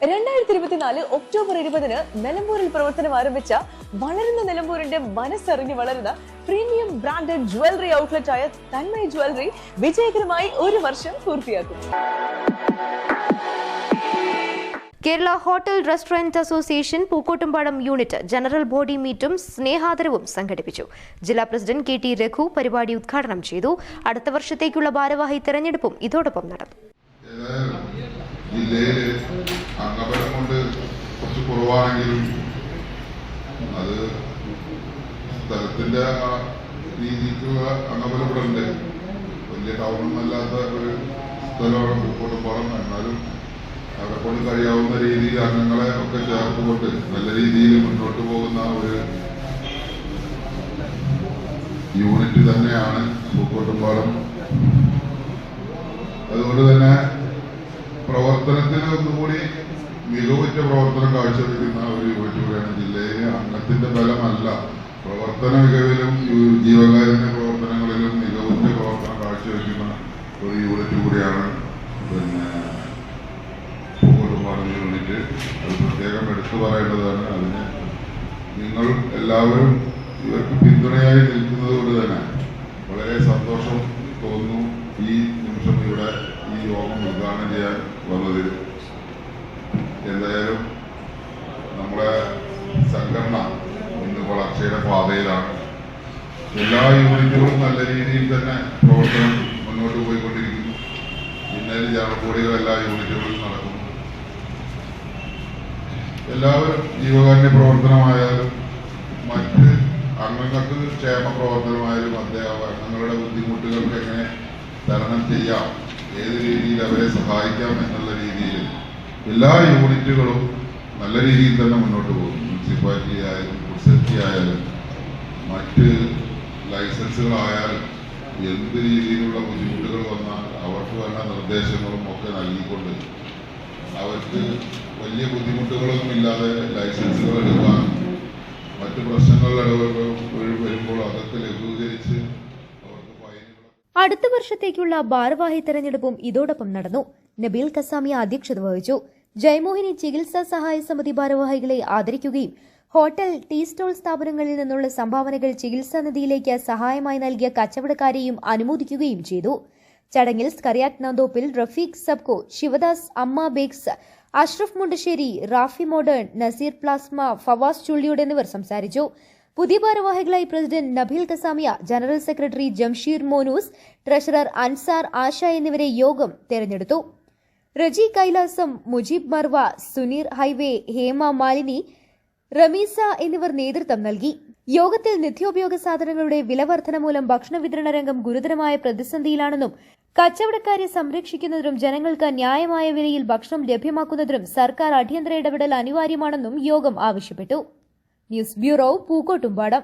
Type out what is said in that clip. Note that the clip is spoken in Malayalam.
രണ്ടായിരത്തി ഇരുപത്തിനാല് ഒക്ടോബർ ഇരുപതിന് നിലമ്പൂരിൽ പ്രവർത്തനം ആരംഭിച്ച വളരുന്ന നിലമ്പൂരിന്റെ മനസ്സറിഞ്ഞ് വളരുന്ന പ്രീമിയം ബ്രാൻഡഡ് ജ്വല്ലറി ഔട്ട്ലെറ്റ് ആയ തന്മയ ജ്വല്ലറി വിജയകരമായി ഒരു വർഷം പൂർത്തിയാക്കും. Kerala hotel restaurant association Pookkottumpadam unit general body മീറ്റും സ്നേഹാദരവും സംഘടിപ്പിച്ചു. ജില്ലാ പ്രസിഡന്റ് കെ ടി രഘു പരിപാടി ഉദ്ഘാടനം ചെയ്തു. അടുത്ത വർഷത്തേക്കുള്ള ഭാരവാഹി തെരഞ്ഞെടുപ്പും ഇതോടൊപ്പം നടന്നു. ജില്ലയിൽ അംഗബലം കൊണ്ട് കുറച്ച് കുറവാണെങ്കിലും അത് സ്ഥലത്തിന്റെ ആ രീതിക്ക് അംഗബലം ഇവിടെ ഉണ്ട് വലിയ ടൗണൊന്നും ഒരു സ്ഥലമാണ് പൂക്കോട്ടുംപാടം എന്നാലും അവിടെ കൊണ്ട് കഴിയാവുന്ന രീതിയിൽ അംഗങ്ങളെ ഒക്കെ ചേർത്തുകൊണ്ട് നല്ല രീതിയിൽ മുന്നോട്ട് പോകുന്ന ഒരു യൂണിറ്റ് തന്നെയാണ് പൂക്കോട്ടുംപാടം അതുകൊണ്ട് തന്നെ പ്രവർത്തനത്തിൽ ഒന്നുകൂടി മികവുറ്റ പ്രവർത്തനം കാഴ്ചവെക്കുന്ന ഒരു യൂണിറ്റ് ജില്ലയെ അംഗത്തിന്റെ ബലമല്ല പ്രവർത്തന മികവിലും ജീവകാരുണ്യ പ്രവർത്തനങ്ങളിലും മികവുറ്റ പ്രവർത്തനം കാഴ്ചവെക്കുന്ന ഒരു യൂണിറ്റ് കൂടിയാണ് പിന്നെ പൂക്കോട്ടുപാടം യൂണിറ്റ്. അത് പ്രത്യേകം എടുത്തു പറയേണ്ടതാണ്. അതിന് നിങ്ങൾ എല്ലാവരും ഇവർക്ക് പിന്തുണയായി നിൽക്കുന്നത് വന്നതിൽ എന്തായാലും നമ്മുടെ സംഘടന ഇന്ന് വളർച്ചയുടെ പാതയിലാണ്. എല്ലാ യൂണിറ്റുകളും നല്ല രീതിയിൽ തന്നെ പ്രവർത്തനം മുന്നോട്ട് പോയിക്കൊണ്ടിരിക്കുന്നു. ഇന്നലെ ജനറൽ എല്ലാ യൂണിറ്റുകളിലും നടക്കുന്നു. എല്ലാവരും ജീവകാരുണ്യ പ്രവർത്തനമായാലും മറ്റ് അംഗങ്ങൾക്ക് ക്ഷേമ പ്രവർത്തനമായാലും അദ്ദേഹം അംഗങ്ങളുടെ ബുദ്ധിമുട്ടുകൾക്ക് എങ്ങനെ തരണം ചെയ്യാം? ഏത് രീതിയിൽ അവരെ സഹായിക്കാം എന്നുള്ള രീതിയിൽ എല്ലാ യൂണിറ്റുകളും നല്ല രീതിയിൽ തന്നെ മുന്നോട്ട് പോകും മുനിസിപ്പാലിറ്റി ആയാലും ഫുഡ് സേഫ്റ്റി ആയാലും മറ്റ് ലൈസൻസുകളായാലും എന്ത് രീതിയിലുള്ള ബുദ്ധിമുട്ടുകൾ വന്നാൽ അവർക്ക് വേണ്ട നിർദ്ദേശങ്ങളും ഒക്കെ നൽകിക്കൊണ്ട് അവർക്ക് വലിയ ബുദ്ധിമുട്ടുകളൊന്നും ഇല്ലാതെ ലൈസൻസുകൾ എടുക്കാൻ മറ്റ് പ്രശ്നങ്ങളിലുള്ള അടുത്ത വർഷത്തേക്കുള്ള ഭാരവാഹി തെരഞ്ഞെടുപ്പും ഇതോടൊപ്പം നടന്നു. നബീൽ കസാമിയ അധ്യക്ഷത വഹിച്ചു. ജയമോഹിനി ചികിത്സാ സഹായ സമിതി ഭാരവാഹികളെ ആദരിക്കുകയും ഹോട്ടൽ ടീ സ്റ്റോൾ സ്ഥാപനങ്ങളിൽ നിന്നുള്ള സംഭാവനകൾ ചികിത്സാ നിധിയിലേക്ക് സഹായമായി നൽകിയ കച്ചവടക്കാരെയും അനുമോദിക്കുകയും ചെയ്തു. ചടങ്ങിൽ സ്കറിയാക് നന്ദോപ്പിൽ Rafeeq സബ്കോ Sivadas Amma bakes Ashraf Mundassery Rafi modern Naseer plasma Fawas Chulliyode എന്നിവർ സംസാരിച്ചു. പുതിയ ഭാരവാഹികളായി president Nabeel കസാമിയ general secretary Jamsheer മോനൂസ് treasurer Ansar Asha എന്നിവരെ യോഗം തെരഞ്ഞെടുത്തു. റജി കൈലാസം മുജീബ് മർവ സുനീർ ഹൈവേ ഹേമ മാലിനി റമീസ എന്നിവർ നേതൃത്വം നൽകി. യോഗത്തിൽ നിത്യോപയോഗ സാധനങ്ങളുടെ വിലവർധന മൂലം ഭക്ഷണ വിതരണ രംഗം ഗുരുതരമായ പ്രതിസന്ധിയിലാണെന്നും കച്ചവടക്കാരെ സംരക്ഷിക്കുന്നതിനും ജനങ്ങൾക്ക് ന്യായമായ വിലയിൽ ഭക്ഷണം ലഭ്യമാക്കുന്നതിനും സർക്കാർ അടിയന്തര ഇടപെടൽ അനിവാര്യമാണെന്നും യോഗം ആവശ്യപ്പെട്ടു. News bureau Pookkottumpadam.